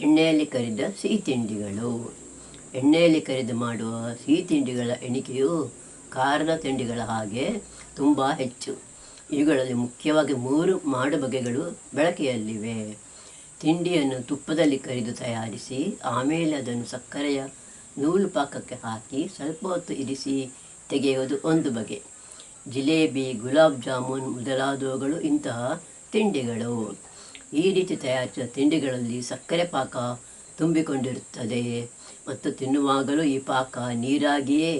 ಎಣ್ಣೆಯಲ್ಲಿ ಕರಿದ ಸಿಹಿ ತಿಂಡಿಗಳು. ಎಣ್ಣೆಯಲ್ಲಿ ಕರಿದು ಮಾಡುವ ಸಿಹಿ ತಿಂಡಿಗಳ ಎಣಿಕೆಯು ಖಾರದ ತಿಂಡಿಗಳ ಹಾಗೆ ತುಂಬ ಹೆಚ್ಚು. ಇವುಗಳಲ್ಲಿ ಮುಖ್ಯವಾಗಿ ಮೂರು ಮಾಡು ಬಗೆಗಳು ಬಳಕೆಯಲ್ಲಿವೆ. ತಿಂಡಿಯನ್ನು ತುಪ್ಪದಲ್ಲಿ ಕರಿದು ತಯಾರಿಸಿ, ಆಮೇಲೆ ಅದನ್ನು ಸಕ್ಕರೆಯ ನೂಲು ಪಾಕಕ್ಕೆ ಹಾಕಿ ಸ್ವಲ್ಪ ಹೊತ್ತು ಇರಿಸಿ ತೆಗೆಯುವುದು ಒಂದು ಬಗೆ. ಜಿಲೇಬಿ, ಗುಲಾಬ್ ಜಾಮೂನ್ ಮೊದಲಾದವುಗಳು ಇಂತಹ ತಿಂಡಿಗಳು. ಈ ರೀತಿ ತಯಾರಿಸಿದ ತಿಂಡಿಗಳಲ್ಲಿ ಸಕ್ಕರೆ ಪಾಕ ತುಂಬಿಕೊಂಡಿರುತ್ತದೆ ಮತ್ತು ತಿನ್ನುವಾಗಲೂ ಈ ಪಾಕ ನೀರಾಗಿಯೇ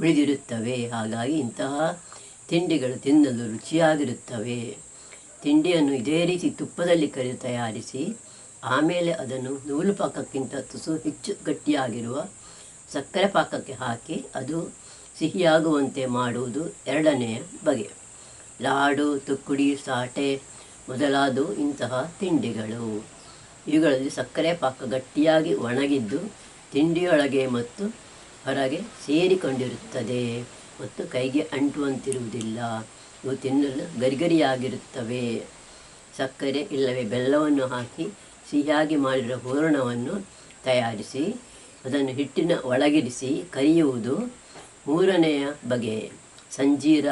ಉಳಿದಿರುತ್ತವೆ. ಹಾಗಾಗಿ ಇಂತಹ ತಿಂಡಿಗಳು ತಿನ್ನಲು ರುಚಿಯಾಗಿರುತ್ತವೆ. ತಿಂಡಿಯನ್ನು ಇದೇ ರೀತಿ ತುಪ್ಪದಲ್ಲಿ ಕರೆದು ತಯಾರಿಸಿ, ಆಮೇಲೆ ಅದನ್ನು ನೂಲು ಪಾಕಕ್ಕಿಂತ ತುಸು ಹೆಚ್ಚು ಗಟ್ಟಿಯಾಗಿರುವ ಸಕ್ಕರೆ ಪಾಕಕ್ಕೆ ಹಾಕಿ ಅದು ಸಿಹಿಯಾಗುವಂತೆ ಮಾಡುವುದು ಎರಡನೆಯ ಬಗೆ. ಲಾಡು, ತುಕ್ಕುಡಿ, ಸಾಟೆ ಮೊದಲಾದವು ಇಂತಹ ತಿಂಡಿಗಳು. ಇವುಗಳಲ್ಲಿ ಸಕ್ಕರೆ ಪಾಕ ಗಟ್ಟಿಯಾಗಿ ಒಣಗಿದ್ದು ತಿಂಡಿಯೊಳಗೆ ಮತ್ತು ಹೊರಗೆ ಸೇರಿಕೊಂಡಿರುತ್ತದೆ ಮತ್ತು ಕೈಗೆ ಅಂಟುವಂತಿರುವುದಿಲ್ಲ. ಇವು ತಿನ್ನಲು ಗರಿಗರಿಯಾಗಿರುತ್ತವೆ. ಸಕ್ಕರೆ ಇಲ್ಲವೇ ಬೆಲ್ಲವನ್ನು ಹಾಕಿ ಸಿಹಿಯಾಗಿ ಮಾಡಿರುವ ಹೂರಣವನ್ನು ತಯಾರಿಸಿ ಅದನ್ನು ಹಿಟ್ಟಿನ ಒಳಗಿರಿಸಿ ಕರಿಯುವುದು ಮೂರನೆಯ ಬಗೆ. ಸಂಜೀರ,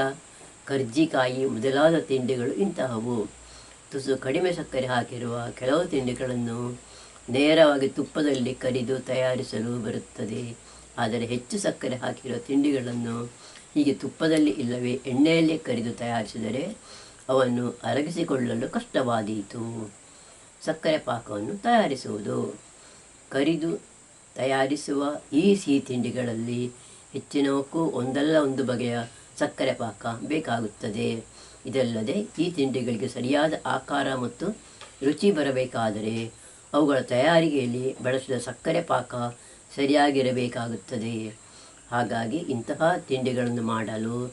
ಕರ್ಜಿಕಾಯಿ ಮೊದಲಾದ ತಿಂಡಿಗಳು ಇಂತಹವು. ತುಸು ಕಡಿಮೆ ಸಕ್ಕರೆ ಹಾಕಿರುವ ಕೆಲವು ತಿಂಡಿಗಳನ್ನು ನೇರವಾಗಿ ತುಪ್ಪದಲ್ಲಿ ಕರಿದು ತಯಾರಿಸಲು ಬರುತ್ತದೆ. ಆದರೆ ಹೆಚ್ಚು ಸಕ್ಕರೆ ಹಾಕಿರುವ ತಿಂಡಿಗಳನ್ನು ಹೀಗೆ ತುಪ್ಪದಲ್ಲಿ ಇಲ್ಲವೇ ಎಣ್ಣೆಯಲ್ಲಿ ಕರಿದು ತಯಾರಿಸಿದರೆ ಅವನ್ನು ಅರಗಿಸಿಕೊಳ್ಳಲು ಕಷ್ಟವಾದೀತು. ಸಕ್ಕರೆ ಪಾಕವನ್ನು ತಯಾರಿಸುವುದು. ಕರಿದು ತಯಾರಿಸುವ ಈ ಸಿಹಿ ತಿಂಡಿಗಳಲ್ಲಿ ಹೆಚ್ಚಿನವಕ್ಕೂ ಒಂದಲ್ಲ ಒಂದು ಬಗೆಯ ಸಕ್ಕರೆ ಪಾಕ ಬೇಕಾಗುತ್ತದೆ. ಇದಲ್ಲದೆ ಈ ತಿಂಡಿಗಳಿಗೆ ಸರಿಯಾದ ಆಕಾರ ಮತ್ತು ರುಚಿ ಬರಬೇಕಾದರೆ ಅವುಗಳ ತಯಾರಿಕೆಯಲ್ಲಿ ಬಳಸಿದ ಸಕ್ಕರೆ ಪಾಕ ಸರಿಯಾಗಿರಬೇಕಾಗುತ್ತದೆ. ಹಾಗಾಗಿ ಇಂತಹ ತಿಂಡಿಗಳನ್ನು ಮಾಡಲು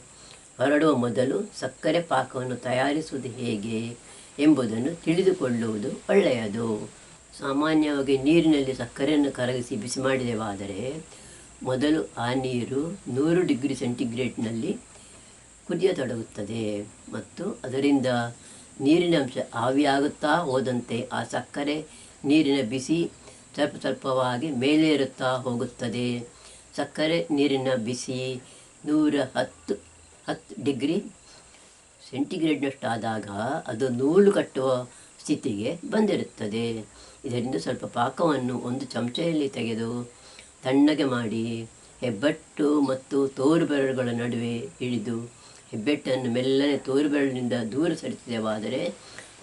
ಹೊರಡುವ ಮೊದಲು ಸಕ್ಕರೆ ಪಾಕವನ್ನು ತಯಾರಿಸುವುದು ಹೇಗೆ ಎಂಬುದನ್ನು ತಿಳಿದುಕೊಳ್ಳುವುದು ಒಳ್ಳೆಯದು. ಸಾಮಾನ್ಯವಾಗಿ ನೀರಿನಲ್ಲಿ ಸಕ್ಕರೆಯನ್ನು ಕರಗಿಸಿ ಬಿಸಿ ಮಾಡಿದೆವಾದರೆ ಮೊದಲು ಆ ನೀರು ನೂರು ಡಿಗ್ರಿ ಸೆಂಟಿಗ್ರೇಡ್ನಲ್ಲಿ ಕುದಿಯತೊಡಗುತ್ತದೆ ಮತ್ತು ಅದರಿಂದ ನೀರಿನ ಅಂಶ ಆವಿಯಾಗುತ್ತಾ ಹೋದಂತೆ ಆ ಸಕ್ಕರೆ ನೀರಿನ ಬಿಸಿ ಸ್ವಲ್ಪ ಸ್ವಲ್ಪವಾಗಿ ಮೇಲೇರುತ್ತಾ ಹೋಗುತ್ತದೆ. ಸಕ್ಕರೆ ನೀರಿನ ಬಿಸಿ ನೂರ ಹತ್ತು ಹತ್ತು ಡಿಗ್ರಿ ಸೆಂಟಿಗ್ರೇಡ್ನಷ್ಟಾದಾಗ ಅದು ನೂಲು ಕಟ್ಟುವ ಸ್ಥಿತಿಗೆ ಬಂದಿರುತ್ತದೆ. ಇದರಿಂದ ಸ್ವಲ್ಪ ಪಾಕವನ್ನು ಒಂದು ಚಮಚೆಯಲ್ಲಿ ತೆಗೆದು ತಣ್ಣಗೆ ಮಾಡಿ, ಹೆಬ್ಬಟ್ಟು ಮತ್ತು ತೋರುಬೆರಳುಗಳ ನಡುವೆ ಹಿಡಿದು ಹೆಬ್ಬೆಟ್ಟನ್ನು ಮೆಲ್ಲನೆ ತೋರುಬೆರಳಿನಿಂದ ದೂರ ಸರಿಸಿದೆವಾದರೆ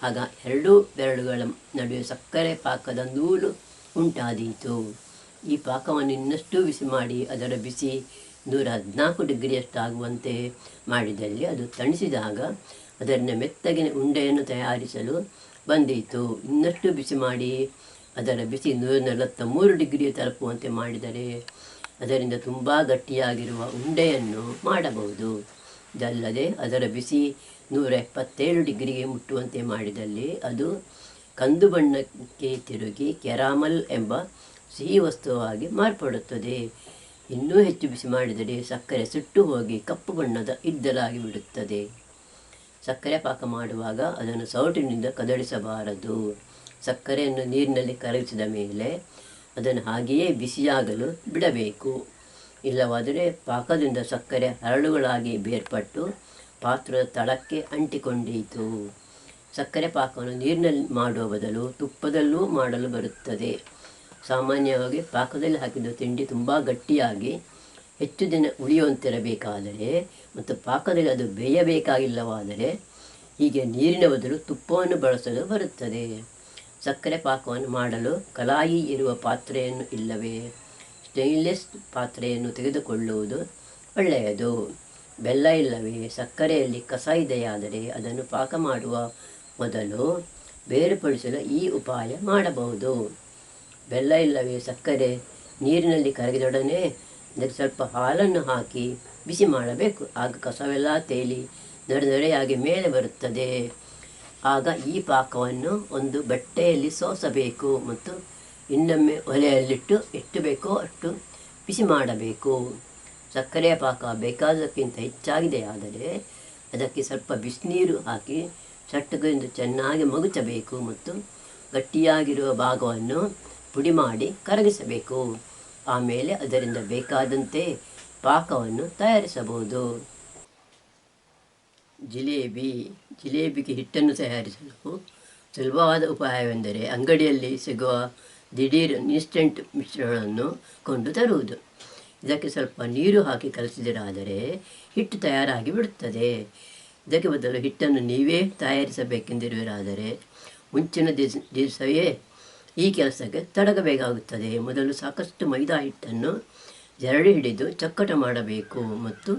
ಆಗ ಎರಡೂ ಬೆರಳುಗಳ ನಡುವೆ ಸಕ್ಕರೆ ಪಾಕದ ನೂಲು ಉಂಟಾದೀತು. ಈ ಪಾಕವನ್ನು ಇನ್ನಷ್ಟು ಬಿಸಿ ಮಾಡಿ ಅದರ ಬಿಸಿ ನೂರ ಹದಿನಾಲ್ಕು ಡಿಗ್ರಿಯಷ್ಟಾಗುವಂತೆ ಮಾಡಿದಲ್ಲಿ ಅದು ತಣಿಸಿದಾಗ ಅದರಿಂದ ಮೆತ್ತಗಿನ ಉಂಡೆಯನ್ನು ತಯಾರಿಸಲು ಬಂದೀತು. ಇನ್ನಷ್ಟು ಬಿಸಿ ಮಾಡಿ ಅದರ ಬಿಸಿ ನೂರ ನಲವತ್ತ ಮೂರು ಡಿಗ್ರಿ ತಲುಪುವಂತೆ ಮಾಡಿದರೆ ಅದರಿಂದ ತುಂಬ ಗಟ್ಟಿಯಾಗಿರುವ ಉಂಡೆಯನ್ನು ಮಾಡಬಹುದು. ಇದಲ್ಲದೆ ಅದರ ಬಿಸಿ ನೂರ ಎಪ್ಪತ್ತೇಳು ಡಿಗ್ರಿಗೆ ಮುಟ್ಟುವಂತೆ ಮಾಡಿದಲ್ಲಿ ಅದು ಕಂದು ಬಣ್ಣಕ್ಕೆ ತಿರುಗಿ ಕೆರಾಮಲ್ ಎಂಬ ಸಿಹಿ ವಸ್ತುವಾಗಿ ಮಾರ್ಪಡುತ್ತದೆ. ಇನ್ನೂ ಹೆಚ್ಚು ಬಿಸಿ ಮಾಡಿದರೆ ಸಕ್ಕರೆ ಸುಟ್ಟು ಹೋಗಿ ಕಪ್ಪು ಬಣ್ಣದ ಇದ್ದಲಾಗಿ ಬಿಡುತ್ತದೆ. ಸಕ್ಕರೆ ಪಾಕ ಮಾಡುವಾಗ ಅದನ್ನು ಸೌಟಿನಿಂದ ಕದಳಿಸಬಾರದು. ಸಕ್ಕರೆಯನ್ನು ನೀರಿನಲ್ಲಿ ಕರಗಿಸಿದ ಮೇಲೆ ಅದನ್ನು ಹಾಗೆಯೇ ಬಿಸಿಯಾಗಲು ಬಿಡಬೇಕು. ಇಲ್ಲವಾದರೆ ಪಾಕದಿಂದ ಸಕ್ಕರೆ ಹರಳುಗಳಾಗಿ ಬೇರ್ಪಟ್ಟು ಪಾತ್ರದ ತಳಕ್ಕೆ ಅಂಟಿಕೊಂಡಿತು. ಸಕ್ಕರೆ ಪಾಕವನ್ನು ನೀರಿನಲ್ಲಿ ಮಾಡುವ ಬದಲು ತುಪ್ಪದಲ್ಲೂ ಮಾಡಲು ಬರುತ್ತದೆ. ಸಾಮಾನ್ಯವಾಗಿ ಪಾಕದಲ್ಲಿ ಹಾಕಿದ ತಿಂಡಿ ತುಂಬ ಗಟ್ಟಿಯಾಗಿ ಹೆಚ್ಚು ದಿನ ಉಳಿಯುವಂತಿರಬೇಕಾದರೆ ಮತ್ತು ಪಾಕದಲ್ಲಿ ಅದು ಬೇಯಬೇಕಾಗಿಲ್ಲವಾದರೆ ಹೀಗೆ ನೀರಿನ ಬದಲು ತುಪ್ಪವನ್ನು ಬಳಸಲು ಬರುತ್ತದೆ. ಸಕ್ಕರೆ ಪಾಕವನ್ನು ಮಾಡಲು ಕಲಾಯಿ ಇರುವ ಪಾತ್ರೆಯನ್ನು ಇಲ್ಲವೇ? ಸ್ಟೈನ್ಲೆಸ್ ಪಾತ್ರೆಯನ್ನು ತೆಗೆದುಕೊಳ್ಳುವುದು ಒಳ್ಳೆಯದು. ಬೆಲ್ಲ ಇಲ್ಲವೇ? ಸಕ್ಕರೆಯಲ್ಲಿ ಕಸ ಇದೆಯಾದರೆ ಅದನ್ನು ಪಾಕ ಮಾಡುವ ಮೊದಲು ಬೇರ್ಪಡಿಸಲು ಈ ಉಪಾಯ ಮಾಡಬಹುದು. ಬೆಲ್ಲ ಇಲ್ಲವೇ? ಸಕ್ಕರೆ ನೀರಿನಲ್ಲಿ ಕರಗಿದೊಡನೆ ಅದಕ್ಕೆ ಸ್ವಲ್ಪ ಹಾಲನ್ನು ಹಾಕಿ ಬಿಸಿ ಮಾಡಬೇಕು. ಆಗ ಕಸವೆಲ್ಲ ತೇಲಿ ನಡೆ ನಡೆಯಾಗಿ ಮೇಲೆ ಬರುತ್ತದೆ. ಆಗ ಈ ಪಾಕವನ್ನು ಒಂದು ಬಟ್ಟೆಯಲ್ಲಿ ಸೋಸಬೇಕು ಮತ್ತು ಇನ್ನೊಮ್ಮೆ ಒಲೆಯಲ್ಲಿಟ್ಟು ಎಷ್ಟು ಬೇಕೋ ಅಷ್ಟು ಬಿಸಿ ಮಾಡಬೇಕು. ಸಕ್ಕರೆಯ ಪಾಕ ಬೇಕಾದಕ್ಕಿಂತ ಹೆಚ್ಚಾಗಿದೆ ಆದರೆ ಅದಕ್ಕೆ ಸ್ವಲ್ಪ ಬಿಸಿನೀರು ಹಾಕಿ ಚಟ್ಟಕದಿಂದ ಚೆನ್ನಾಗಿ ಮಗುಚಬೇಕು ಮತ್ತು ಗಟ್ಟಿಯಾಗಿರುವ ಭಾಗವನ್ನು ಪುಡಿ ಮಾಡಿ ಕರಗಿಸಬೇಕು. ಆಮೇಲೆ ಅದರಿಂದ ಬೇಕಾದಂತೆ ಪಾಕವನ್ನು ತಯಾರಿಸಬಹುದು. ಜಿಲೇಬಿ, ಜಿಲೇಬಿಗೆ ಹಿಟ್ಟನ್ನು ತಯಾರಿಸಲು ಸುಲಭವಾದ ಉಪಾಯವೆಂದರೆ ಅಂಗಡಿಯಲ್ಲಿ ಸಿಗುವ ದಿಢೀರ್ ಇನ್ಸ್ಟೆಂಟ್ ಮಿಶ್ರಗಳನ್ನು ಕೊಂಡು ತರುವುದು. ಇದಕ್ಕೆ ಸ್ವಲ್ಪ ನೀರು ಹಾಕಿ ಕಲಸಿದರಾದರೆ ಹಿಟ್ಟು ತಯಾರಾಗಿ ಬಿಡುತ್ತದೆ. ಇದಕ್ಕೆ ಬದಲು ಹಿಟ್ಟನ್ನು ನೀವೇ ತಯಾರಿಸಬೇಕೆಂದಿರುವರಾದರೆ ಮುಂಚಿನ ದಿವಸ ದಿವಸವೇ ಈ ಕೆಲಸಕ್ಕೆ ತಡಗಬೇಕಾಗುತ್ತದೆ. ಮೊದಲು ಸಾಕಷ್ಟು ಮೈದಾ ಹಿಟ್ಟನ್ನು ಜರಡಿ ಹಿಡಿದು ಚಕ್ಕಟ ಮಾಡಬೇಕು ಮತ್ತು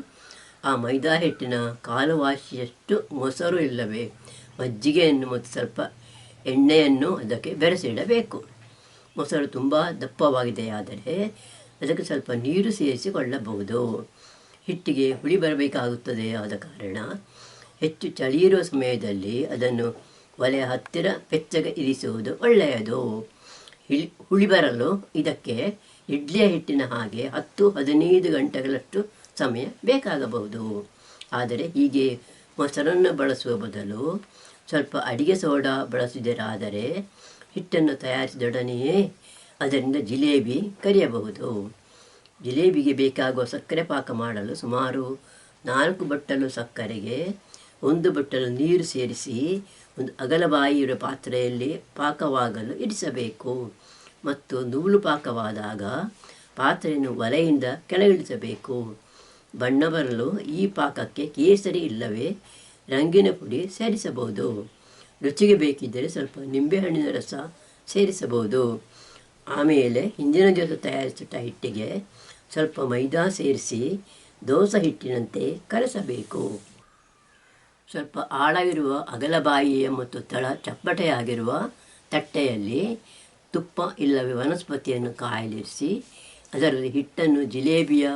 ಆ ಮೈದಾ ಹಿಟ್ಟಿನ ಕಾಲು ವಾಸಿಯಷ್ಟು ಮೊಸರು ಇಲ್ಲವೇ, ಮಜ್ಜಿಗೆಯನ್ನು ಮತ್ತು ಸ್ವಲ್ಪ ಎಣ್ಣೆಯನ್ನು ಅದಕ್ಕೆ ಬೆರೆಸಿಡಬೇಕು. ಮೊಸರು ತುಂಬ ದಪ್ಪವಾಗಿದೆಯಾದರೆ ಅದಕ್ಕೆ ಸ್ವಲ್ಪ ನೀರು ಸೇರಿಸಿಕೊಳ್ಳಬಹುದು. ಹಿಟ್ಟಿಗೆ ಹುಳಿ ಬರಬೇಕಾಗುತ್ತದೆ ಆದ ಕಾರಣ ಹೆಚ್ಚು ಚಳಿ ಇರುವ ಸಮಯದಲ್ಲಿ ಅದನ್ನು ಒಲೆಯ ಹತ್ತಿರ ಬೆಚ್ಚಗೆ ಇರಿಸುವುದು ಒಳ್ಳೆಯದು. ಹಿಳಿ, ಹುಳಿ ಬರಲು ಇದಕ್ಕೆ ಇಡ್ಲಿಯ ಹಿಟ್ಟಿನ ಹಾಗೆ ಹತ್ತು ಹದಿನೈದು ಗಂಟೆಗಳಷ್ಟು ಸಮಯ ಬೇಕಾಗಬಹುದು. ಆದರೆ ಹೀಗೆ ಮೊಸರನ್ನು ಬಳಸುವ ಬದಲು ಸ್ವಲ್ಪ ಅಡಿಗೆ ಸೋಡಾ ಬಳಸಿದರಾದರೆ ಹಿಟ್ಟನ್ನು ತಯಾರಿಸಿದೊಡನೆಯೇ ಅದರಿಂದ ಜಿಲೇಬಿ ಕರಿಯಬಹುದು. ಜಿಲೇಬಿಗೆ ಬೇಕಾಗುವ ಸಕ್ಕರೆ ಪಾಕ ಮಾಡಲು ಸುಮಾರು ನಾಲ್ಕು ಬಟ್ಟಲು ಸಕ್ಕರೆಗೆ ಒಂದು ಬಟ್ಟಲು ನೀರು ಸೇರಿಸಿ ಒಂದು ಅಗಲಬಾಯಿ ಪಾತ್ರೆಯಲ್ಲಿ ಪಾಕವಾಗಲು ಇರಿಸಬೇಕು. ಮತ್ತು ನೂಲು ಪಾಕವಾದಾಗ ಪಾತ್ರೆಯನ್ನು ಒಲೆಯಿಂದ ಕೆಳಗಿಳಿಸಬೇಕು. ಬಣ್ಣ ಬರಲು ಈ ಪಾಕಕ್ಕೆ ಕೇಸರಿ ಇಲ್ಲವೇ? ರಂಗಿನ ಪುಡಿ ಸೇರಿಸಬಹುದು. ರುಚಿಗೆ ಬೇಕಿದ್ದರೆ ಸ್ವಲ್ಪ ನಿಂಬೆಹಣ್ಣಿನ ರಸ ಸೇರಿಸಬಹುದು. ಆಮೇಲೆ ಹಿಂದಿನ ದಿವಸ ತಯಾರಿಸಿಟ್ಟ ಹಿಟ್ಟಿಗೆ ಸ್ವಲ್ಪ ಮೈದಾ ಸೇರಿಸಿ ದೋಸೆ ಹಿಟ್ಟಿನಂತೆ ಕಲಸಬೇಕು ಸ್ವಲ್ಪ ಆಳವಿರುವ ಅಗಲಬಾಯಿಯ ಮತ್ತು ತಳ ಚಪ್ಪಟೆಯಾಗಿರುವ ತಟ್ಟೆಯಲ್ಲಿ ತುಪ್ಪ ಇಲ್ಲವೇ ವನಸ್ಪತಿಯನ್ನು ಕಾಯಲಿರಿಸಿ ಅದರಲ್ಲಿ ಹಿಟ್ಟನ್ನು ಜಿಲೇಬಿಯ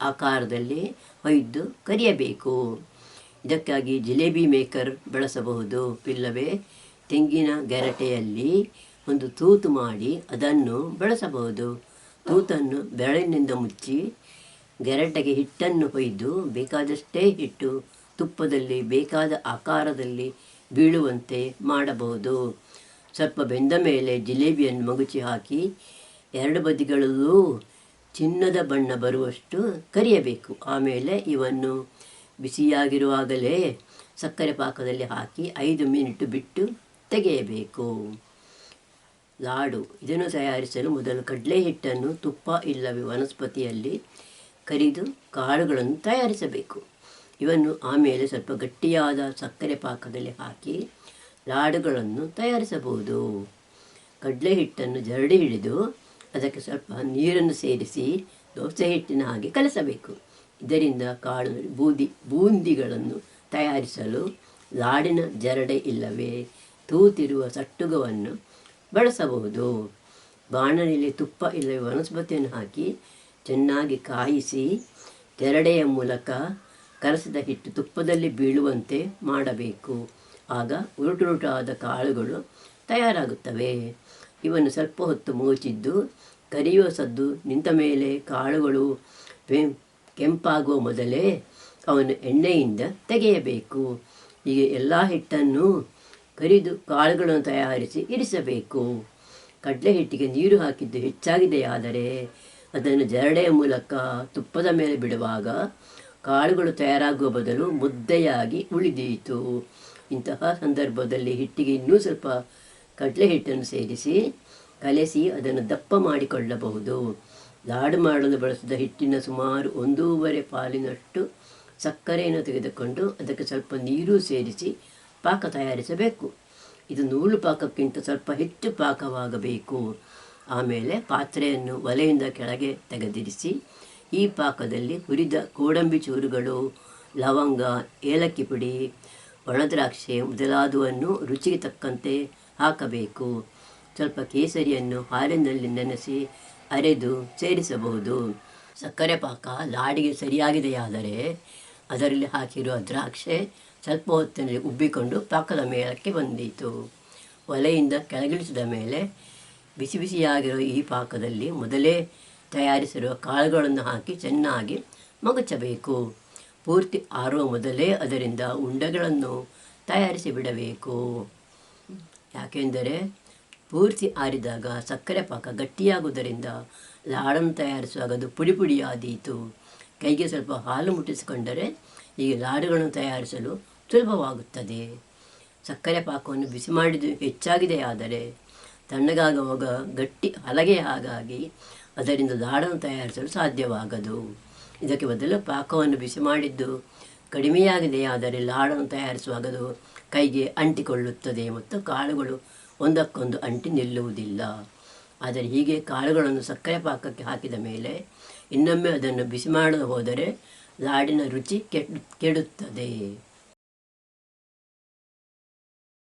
ಆಕಾರದಲ್ಲಿ ಹೊಯ್ದು ಕರಿಯಬೇಕು. ಇದಕ್ಕಾಗಿ ಜಿಲೇಬಿ ಮೇಕರ್ ಬಳಸಬಹುದು. ಇಲ್ಲವೇ, ತೆಂಗಿನ ಗೆರಟೆಯಲ್ಲಿ ಒಂದು ತೂತು ಮಾಡಿ ಅದನ್ನು ಬಳಸಬಹುದು. ತೂತನ್ನು ಬೆರಳಿನಿಂದ ಮುಚ್ಚಿ ಗೆರಟೆಗೆ ಹಿಟ್ಟನ್ನು ಹೊಯ್ದು ಬೇಕಾದಷ್ಟೇ ಹಿಟ್ಟು ತುಪ್ಪದಲ್ಲಿ ಬೇಕಾದ ಆಕಾರದಲ್ಲಿ ಬೀಳುವಂತೆ ಮಾಡಬಹುದು. ಸ್ವಲ್ಪ ಬೆಂದ ಮೇಲೆ ಜಿಲೇಬಿಯನ್ನು ಮಗುಚಿ ಹಾಕಿ ಎರಡು ಬದಿಗಳಲ್ಲೂ ಚಿನ್ನದ ಬಣ್ಣ ಬರುವಷ್ಟು ಕರಿಯಬೇಕು. ಆಮೇಲೆ ಇವನ್ನು ಬಿಸಿಯಾಗಿರುವಾಗಲೇ ಸಕ್ಕರೆ ಪಾಕದಲ್ಲಿ ಹಾಕಿ ಐದು ಮಿನಿಟ್ ಬಿಟ್ಟು ತೆಗೆಯಬೇಕು. ಲಾಡು, ಇದನ್ನು ತಯಾರಿಸಲು ಮೊದಲು ಕಡಲೆ ಹಿಟ್ಟನ್ನು ತುಪ್ಪ ಇಲ್ಲವೇ ವನಸ್ಪತಿಯಲ್ಲಿ ಕರಿದು ಕಾಳುಗಳನ್ನು ತಯಾರಿಸಬೇಕು. ಇವನ್ನು ಆಮೇಲೆ ಸ್ವಲ್ಪ ಗಟ್ಟಿಯಾದ ಸಕ್ಕರೆ ಪಾಕದಲ್ಲಿ ಹಾಕಿ ಲಾಡುಗಳನ್ನು ತಯಾರಿಸಬಹುದು. ಕಡಲೆ ಹಿಟ್ಟನ್ನು ಜರಡಿ ಹಿಡಿದು ಅದಕ್ಕೆ ಸ್ವಲ್ಪ ನೀರನ್ನು ಸೇರಿಸಿ ದೋಸೆ ಹಿಟ್ಟಿನ ಹಾಗೆ ಕಲಸಬೇಕು. ಇದರಿಂದ ಕಾಳು ಬೂದಿ, ಬೂಂದಿಗಳನ್ನು ತಯಾರಿಸಲು ಲಾಡಿನ ಜರಡೆ ಇಲ್ಲವೇ? ತೂತಿರುವ ಸಟ್ಟುಗವನ್ನು ಬಳಸಬಹುದು. ಬಾಣಲೆಯಲ್ಲಿ ತುಪ್ಪ ಇಲ್ಲವೇ? ವನಸ್ಪತಿಯನ್ನು ಹಾಕಿ ಚೆನ್ನಾಗಿ ಕಾಯಿಸಿ ಜರಡೆಯ ಮೂಲಕ ಕಲಸಿದ ಹಿಟ್ಟು ತುಪ್ಪದಲ್ಲಿ ಬೀಳುವಂತೆ ಮಾಡಬೇಕು. ಆಗ ಉರುಟುರುಟಾದ ಕಾಳುಗಳು ತಯಾರಾಗುತ್ತವೆ. ಇವನ್ನು ಸ್ವಲ್ಪ ಹೊತ್ತು ಮುಚ್ಚಿದ್ದು ಕರಿಯುವ ಸದ್ದು ನಿಂತ ಮೇಲೆ ಕಾಳುಗಳು ಕೆಂಪಾಗುವ ಮೊದಲೇ ಅವನು ಎಣ್ಣೆಯಿಂದ ತೆಗೆಯಬೇಕು. ಹೀಗೆ ಎಲ್ಲ ಹಿಟ್ಟನ್ನು ಕರಿದು ಕಾಳುಗಳನ್ನು ತಯಾರಿಸಿ ಇರಿಸಬೇಕು. ಕಡಲೆ ಹಿಟ್ಟಿಗೆ ನೀರು ಹಾಕಿದ್ದು ಹೆಚ್ಚಾಗಿದೆಯಾದರೆ ಅದನ್ನು ಜರಡೆಯ ಮೂಲಕ ತುಪ್ಪದ ಮೇಲೆ ಬಿಡುವಾಗ ಕಾಳುಗಳು ತಯಾರಾಗುವ ಬದಲು ಮುದ್ದೆಯಾಗಿ ಉಳಿದೀತು. ಇಂತಹ ಸಂದರ್ಭದಲ್ಲಿ ಹಿಟ್ಟಿಗೆ ಇನ್ನೂ ಸ್ವಲ್ಪ ಕಡಲೆ ಹಿಟ್ಟನ್ನು ಸೇರಿಸಿ ಕಲಸಿ ಅದನ್ನು ದಪ್ಪ ಮಾಡಿಕೊಳ್ಳಬಹುದು. ಲಾಡು ಮಾಡಲು ಬಳಸಿದ ಹಿಟ್ಟಿನ ಸುಮಾರು ಒಂದೂವರೆ ಪಾಲಿನಷ್ಟು ಸಕ್ಕರೆಯನ್ನು ತೆಗೆದುಕೊಂಡು ಅದಕ್ಕೆ ಸ್ವಲ್ಪ ನೀರು ಸೇರಿಸಿ ಪಾಕ ತಯಾರಿಸಬೇಕು. ಇದು ನೂಲು ಪಾಕಕ್ಕಿಂತ ಸ್ವಲ್ಪ ಹೆಚ್ಚು ಪಾಕವಾಗಬೇಕು. ಆಮೇಲೆ ಪಾತ್ರೆಯನ್ನು ಒಲೆಯಿಂದ ಕೆಳಗೆ ತೆಗೆದಿರಿಸಿ ಈ ಪಾಕದಲ್ಲಿ ಹುರಿದ ಗೋಡಂಬಿ ಚೂರುಗಳು, ಲವಂಗ, ಏಲಕ್ಕಿ ಪುಡಿ, ಒಣದ್ರಾಕ್ಷಿ ಮೊದಲಾದವನ್ನು ರುಚಿಗೆ ತಕ್ಕಂತೆ ಹಾಕಬೇಕು. ಸ್ವಲ್ಪ ಕೇಸರಿಯನ್ನು ಹಾಲಿನಲ್ಲಿ ನೆನೆಸಿ ಅರೆದು ಸೇರಿಸಬಹುದು. ಸಕ್ಕರೆ ಪಾಕ ಲಾಡಿಗೆ ಸರಿಯಾಗಿದೆಯಾದರೆ ಅದರಲ್ಲಿ ಹಾಕಿರುವ ದ್ರಾಕ್ಷೆ ಸ್ವಲ್ಪ ಹೊತ್ತಿನಲ್ಲಿ ಉಬ್ಬಿಕೊಂಡು ಪಾಕದ ಮೇಲಕ್ಕೆ ಬಂದಿತು. ಒಲೆಯಿಂದ ಕೆಳಗಿಳಿಸಿದ ಮೇಲೆ ಬಿಸಿ ಬಿಸಿಯಾಗಿರುವ ಈ ಪಾಕದಲ್ಲಿ ಮೊದಲೇ ತಯಾರಿಸಿರುವ ಕಾಳುಗಳನ್ನು ಹಾಕಿ ಚೆನ್ನಾಗಿ ಮಗುಚಬೇಕು. ಪೂರ್ತಿ ಆರುವ ಮೊದಲೇ ಅದರಿಂದ ಉಂಡೆಗಳನ್ನು ತಯಾರಿಸಿ ಬಿಡಬೇಕು. ಯಾಕೆಂದರೆ ಪೂರ್ತಿ ಆರಿದಾಗ ಸಕ್ಕರೆ ಪಾಕ ಗಟ್ಟಿಯಾಗುವುದರಿಂದ ಲಾಡನ್ನು ತಯಾರಿಸುವಾಗ ಅದು ಪುಡಿ ಪುಡಿಯಾದೀತು. ಕೈಗೆ ಸ್ವಲ್ಪ ಹಾಲು ಮುಟ್ಟಿಸಿಕೊಂಡರೆ ಈ ಲಾಡುಗಳನ್ನು ತಯಾರಿಸಲು ಸುಲಭವಾಗುತ್ತದೆ. ಸಕ್ಕರೆ ಪಾಕವನ್ನು ಬಿಸಿ ಮಾಡಿದ್ದು ಹೆಚ್ಚಾಗಿದೆ ಆದರೆ ತಣ್ಣಗಾಗುವಾಗ ಗಟ್ಟಿ ಹಲಗೆ ಹಾಗಾಗಿ ಅದರಿಂದ ಲಾಡನ್ನು ತಯಾರಿಸಲು ಸಾಧ್ಯವಾಗದು. ಇದಕ್ಕೆ ಬದಲು ಪಾಕವನ್ನು ಬಿಸಿ ಮಾಡಿದ್ದು ಕಡಿಮೆಯಾಗಿದೆ ಆದರೆ ಲಾಡನ್ನು ತಯಾರಿಸುವಾಗದು ಕೈಗೆ ಅಂಟಿಕೊಳ್ಳುತ್ತದೆ ಮತ್ತು ಕಾಳುಗಳು ಒಂದಕ್ಕೊಂದು ಅಂಟಿ ನಿಲ್ಲುವುದಿಲ್ಲ. ಆದರೆ ಹೀಗೆ ಕಾಳುಗಳನ್ನು ಸಕ್ಕರೆ ಪಾಕಕ್ಕೆ ಹಾಕಿದ ಮೇಲೆ ಇನ್ನೊಮ್ಮೆ ಅದನ್ನು ಬಿಸಿ ಮಾಡಲು ಹೋದರೆ ಲಾಡಿನ ರುಚಿ ಕೆಡ್, ಕೆಡುತ್ತದೆ.